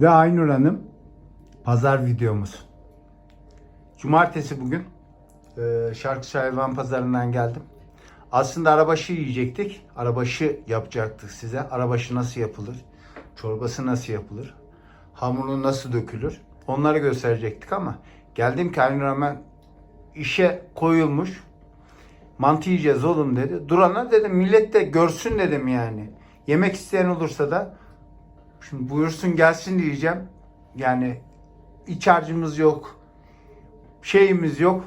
Ve Aynur Hanım pazar videomuz. Cumartesi bugün e, Şarkısı Hayvan Pazarı'ndan geldim. Aslında arabaşı yiyecektik. Arabaşı yapacaktık size. Arabaşı nasıl yapılır? Çorbası nasıl yapılır? Hamuru nasıl dökülür? Onları gösterecektik ama geldim ki Aynur hemen işe koyulmuş. Mantı yiyeceğiz oğlum dedi. Durana dedim millet de görsün dedim yani. Yemek isteyen olursa da şimdi buyursun gelsin diyeceğim. Yani iç harcımız yok. Şeyimiz yok.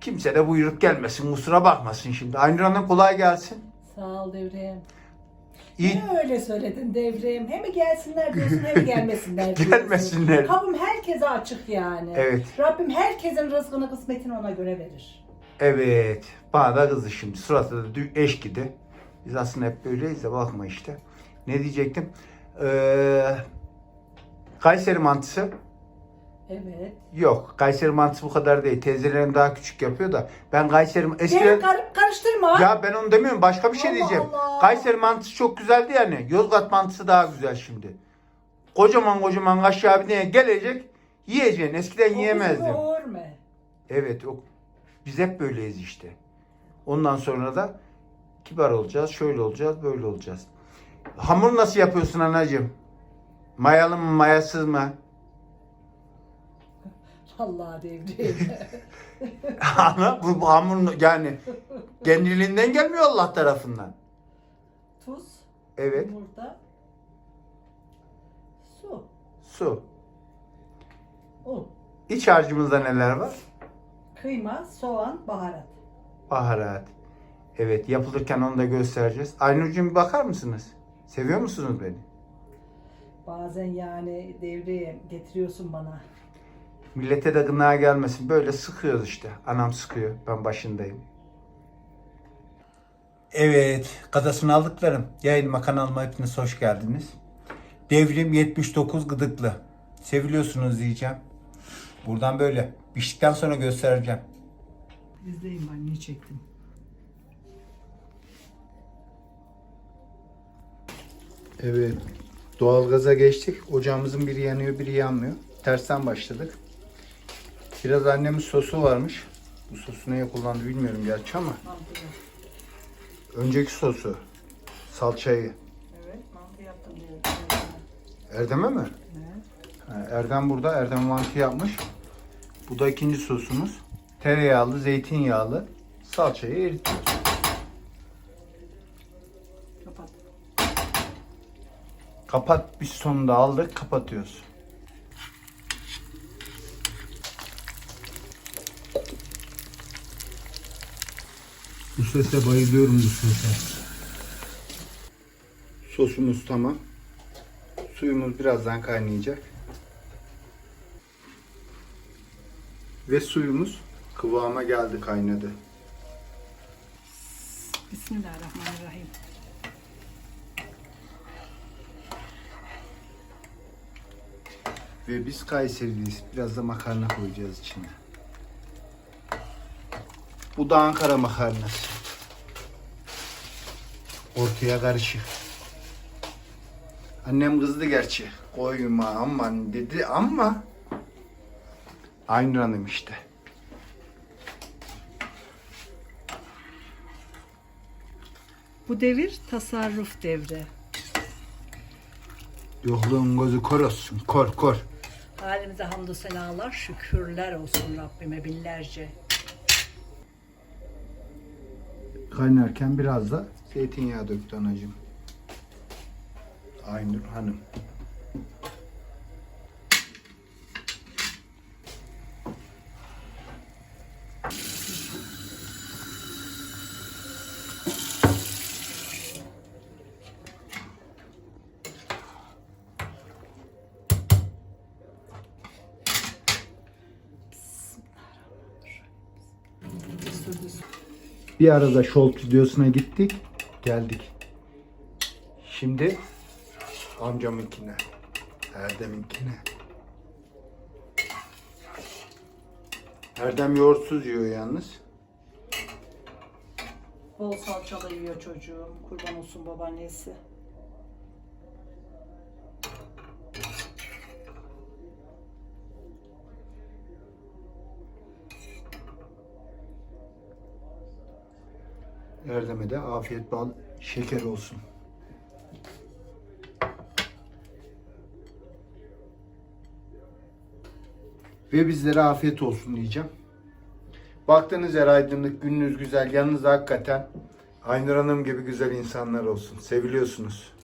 Kimse de buyurup gelmesin. Kusura bakmasın şimdi. Aynur Hanım kolay gelsin. Sağ ol devrim. İyi. Ne öyle söyledin devrim? Hem gelsinler diyorsun hem gelmesinler diyorsun. Gelmesinler. Kapım herkese açık yani. Evet. Rabbim herkesin rızkını kısmetini ona göre verir. Evet. Bana da kızdı şimdi. Suratı da eş gidi. Biz aslında hep böyleyiz de bakma işte. Ne diyecektim? Ee, Kayseri mantısı Evet. yok. Kayseri mantısı bu kadar değil. Teyzelerim daha küçük yapıyor da. Ben Kayseri eskiden... kar- karıştırma. Ya ben onu demiyorum. Başka bir şey Allah diyeceğim. Allah. Kayseri mantısı çok güzeldi yani. Yozgat mantısı daha güzel şimdi. Kocaman kocaman aşağı bir gelecek. Yiyeceksin. Eskiden yiyemezdim. O mu? Evet o, biz hep böyleyiz işte. Ondan sonra da kibar olacağız, şöyle olacağız, böyle olacağız. Hamur nasıl yapıyorsun anacığım? Mayalı mı, mayasız mı? Allah devrim. Ana bu, bu hamur yani kendiliğinden gelmiyor Allah tarafından. Tuz, Evet, yumurta, su, su. un, İç harcımızda neler var? kıyma, soğan, baharat. Baharat. Evet, yapılırken onu da göstereceğiz. Aynurcuğum bir bakar mısınız? Seviyor musunuz beni? Bazen yani devrim getiriyorsun bana. Millete de gına gelmesin. Böyle sıkıyoruz işte. Anam sıkıyor. Ben başındayım. Evet. Kadasını aldıklarım. Yayınıma kanalıma hepiniz hoş geldiniz. Devrim 79 gıdıklı. Seviliyorsunuz diyeceğim. Buradan böyle. Piştikten sonra göstereceğim. İzleyin ben niye çektim. Evet. Doğalgaza geçtik. Ocağımızın biri yanıyor, biri yanmıyor. Tersten başladık. Biraz annemin sosu varmış. Bu sosu neye kullandı bilmiyorum gerçi ama. Önceki sosu. Salçayı. Evet mantı yaptım diyor. Erdem'e mi? Evet. Erdem burada. Erdem mantı yapmış. Bu da ikinci sosumuz. Tereyağlı, zeytinyağlı salçayı eritiyoruz. Kapat. Kapat biz sonunda aldık. Kapatıyoruz. Bu sese bayılıyorum bu sese. Sosumuz tamam. Suyumuz birazdan kaynayacak. Ve suyumuz kıvama geldi kaynadı. Bismillahirrahmanirrahim. Ve biz Kayseri'liyiz. Biraz da makarna koyacağız içine. Bu da Ankara makarnası. Ortaya karışık. Annem kızdı gerçi. Koyma aman dedi ama Aynur Hanım işte. Bu devir tasarruf devri. Yokluğun gözü kor olsun. Kor kor. Halimize hamdü senalar, şükürler olsun Rabbime binlerce. Kaynarken biraz da zeytinyağı döktü anacığım. Aynur Hanım. Bir arada Şolt videosuna gittik. Geldik. Şimdi amcamınkine. Erdem'inkine. Erdem yoğurtsuz yiyor yalnız. Bol salçalı yiyor çocuğum. Kurban olsun babaannesi. Erdem'e de afiyet bal şeker olsun. Ve bizlere afiyet olsun diyeceğim. Baktığınız yer aydınlık, gününüz güzel, yanınızda hakikaten Aynur Hanım gibi güzel insanlar olsun. Seviliyorsunuz.